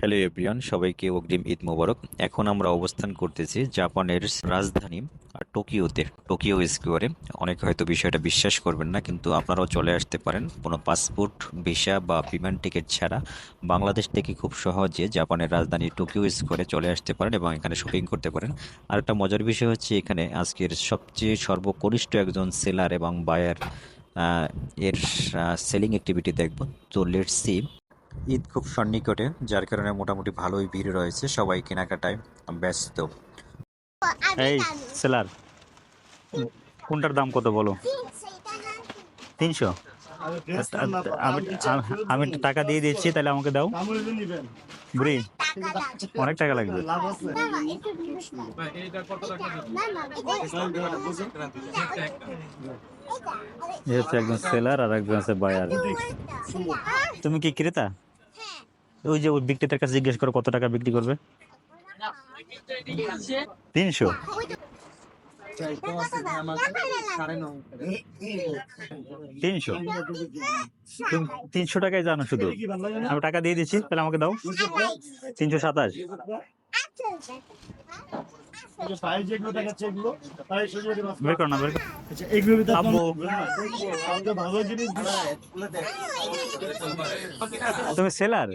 Hello everyone সবাইকে অগ্রিম ঈদ মোবারক। এখন আমরা অবস্থান করতেছি জাপানের রাজধানী টোকিওতে, টোকিও স্কোয়ারে। অনেকে হয়তো বিষয়টা বিশ্বাস করবেন না, কিন্তু আপনারাও চলে আসতে পারেন। কোনো পাসপোর্ট, ভিসা বা বিমান টিকিট ছাড়া বাংলাদেশ থেকে খুব সহজে জাপানের রাজধানী টোকিও স্কোয়ারে চলে আসতে পারেন এবং এখানে শপিং করতে পারেন। আর একটা মজার বিষয় হচ্ছে এখানে আজকের সবচেয়ে সর্বকনিষ্ঠ একজন সেলার এবং বায়ার এর সেলিং অ্যাক্টিভিটি দেখব। তো লেটস সি ঈদ খুব সন্নিকটে যার কারণে মোটামুটি ভালোই ভিড় রয়েছে সবাই কেনাকাটায় ব্যস্ত। এই সেলার কোনটার দাম কত বলো? তিনশো? আমি আমি- আমি টাকা দিয়ে দিচ্ছি তাহলে আমাকে দাও। বুড়ি অনেক টাকা লাগবে। একজন সেলার আর একজন আছে বায়ার। তুমি কি ক্রেতা? ওই যে ওই বিক্রেতার কাছে জিজ্ঞেস করো কত টাকা বিক্রি করবে? তিনশো। তিনশো। তিনশো টাকায় জানো শুধু। আমি টাকা দিয়ে দিচ্ছি তাহলে আমাকে দাও। তিনশো সাতাশ। বের করো না বের করো আব্বু তুমি সেলার